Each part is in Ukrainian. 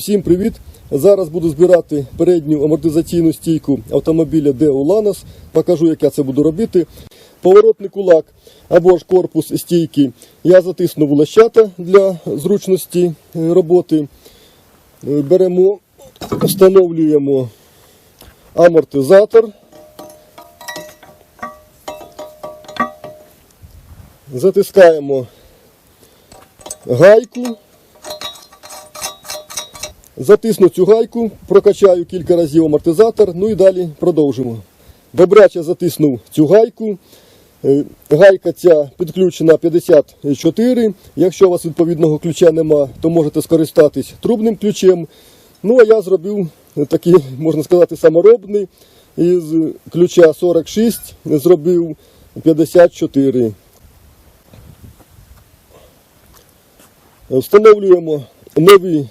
Усім привіт! Зараз буду збирати передню амортизаційну стійку автомобіля Deo Lanos. Покажу, як я це буду робити. Поворотний кулак або ж корпус стійки я затиснув у лещата для зручності е, роботи. Е, Беремо, встановлюємо амортизатор. Затискаємо гайку. Затисну цю гайку, прокачаю кілька разів амортизатор, ну і далі продовжимо. Добряче затиснув цю гайку. Е, Гайка ця підключена 54. Якщо у вас відповідного ключа нема, то можете скористатись трубним ключем. Ну а я зробив такий, можна сказати, саморобний. Із ключа 46 зробив 54. Встановлюємо новий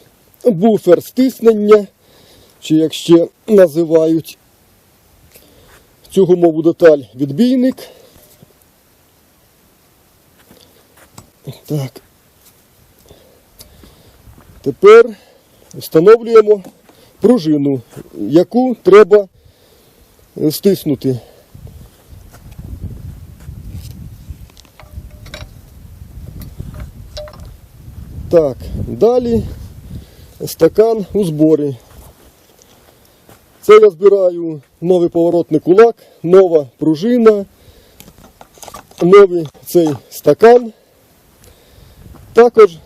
буфер стиснення, чи як ще називають цю гумову деталь відбійник. Так. Тепер встановлюємо пружину, яку треба стиснути. Так, далі стакан у зборі. Це я збираю новий поворотний кулак, нова пружина, новий цей стакан. Також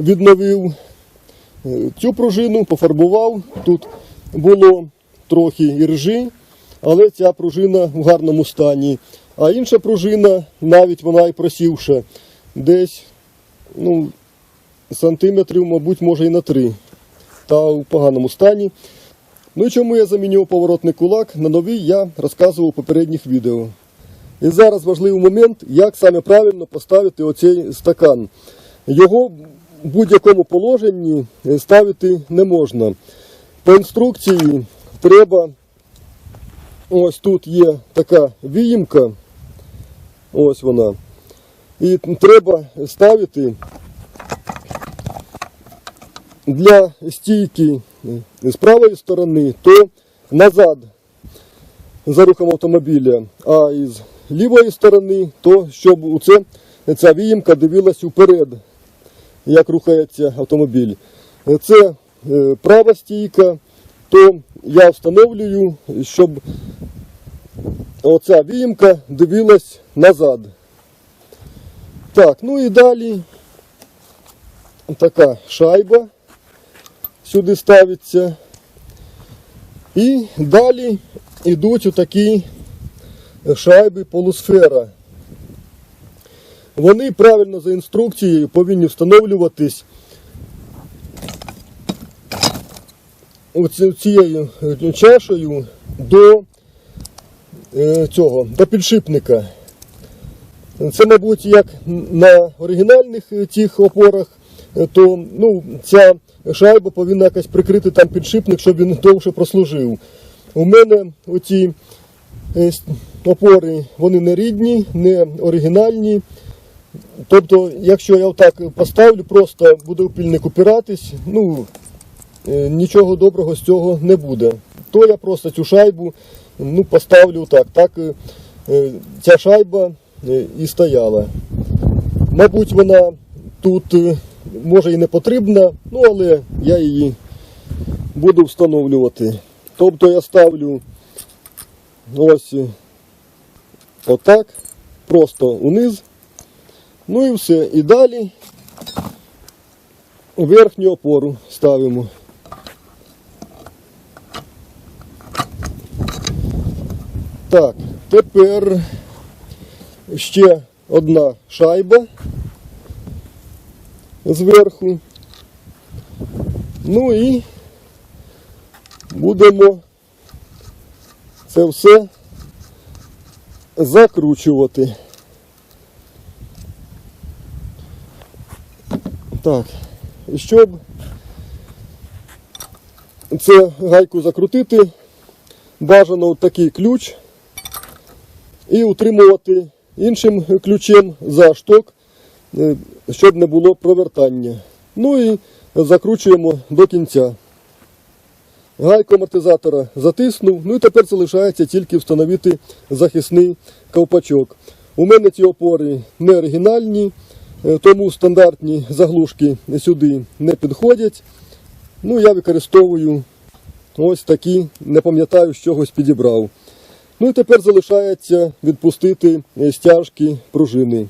відновив е, цю пружину, пофарбував. Тут було трохи іржі, але ця пружина в гарному стані. А інша пружина, навіть вона і просівша, десь ну, сантиметрів, мабуть, може і на 3. Та у поганому стані. Ну і чому я замінював поворотний кулак на новий, я розказував у попередніх відео. І зараз важливий момент, як саме правильно поставити оцей стакан. Його в будь-якому положенні ставити не можна. По інструкції треба, ось тут є така віїмка, ось вона. І треба ставити для стійки з правої сторони, то назад за рухом автомобіля, а із лівої сторони, то щоб у ця віїмка дивилась вперед, як рухається автомобіль. Це е, права стійка, то я встановлюю, щоб оця віїмка дивилась назад. Так, ну і далі така шайба сюди ставиться. І далі йдуть отакі шайби полусфера. Вони правильно за інструкцією повинні встановлюватись цією е, чашею до е, цього, до підшипника. Це, мабуть, як на оригінальних е, тих опорах, е, то ну, ця шайба повинна якось прикрити там підшипник, щоб він довше прослужив. У мене оці е, опори вони не рідні, не оригінальні. Тобто, якщо я отак поставлю, просто буде упільник упиратись, ну е, нічого доброго з цього не буде. То я просто цю шайбу ну, поставлю так. Так е, ця шайба і стояла. Мабуть, вона тут може і не потрібна, ну але я її буду встановлювати. Тобто я ставлю ось отак, просто униз. Ну і все. І далі верхню опору ставимо. Так, тепер ще одна шайба зверху. Ну і будемо це все закручувати. Так, щоб це гайку закрутити, бажано такий ключ і утримувати іншим ключем за шток, щоб не було провертання. Ну і закручуємо до кінця. Гайку амортизатора затиснув, ну і тепер залишається тільки встановити захисний ковпачок. У мене ці опори не оригінальні, е, тому стандартні заглушки сюди не підходять. Ну, я використовую ось такі, не пам'ятаю, з чогось підібрав. Ну і тепер залишається відпустити е, стяжки пружини.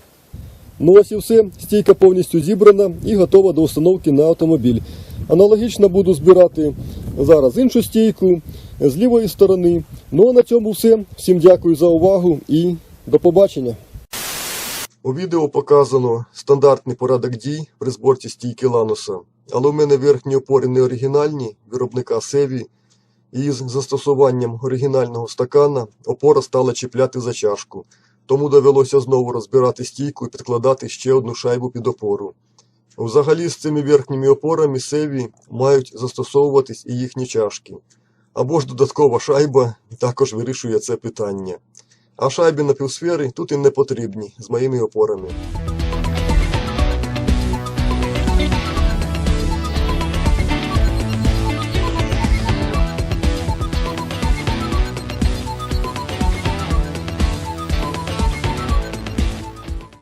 Ну ось і все. Стійка повністю зібрана і готова до установки на автомобіль. Аналогічно буду збирати зараз іншу стійку з лівої сторони. Ну а на цьому все. Всім дякую за увагу і до побачення. У відео показано стандартний порядок дій при зборці стійки Лануса. Але у мене верхні опори не оригінальні виробника Севі. І з застосуванням оригінального стакана опора стала чіпляти за чашку. Тому довелося знову розбирати стійку і підкладати ще одну шайбу під опору. Взагалі з цими верхніми опорами Севі мають застосовуватись і їхні чашки. Або ж додаткова шайба також вирішує це питання. А шайби на півсфери тут і не потрібні з моїми опорами.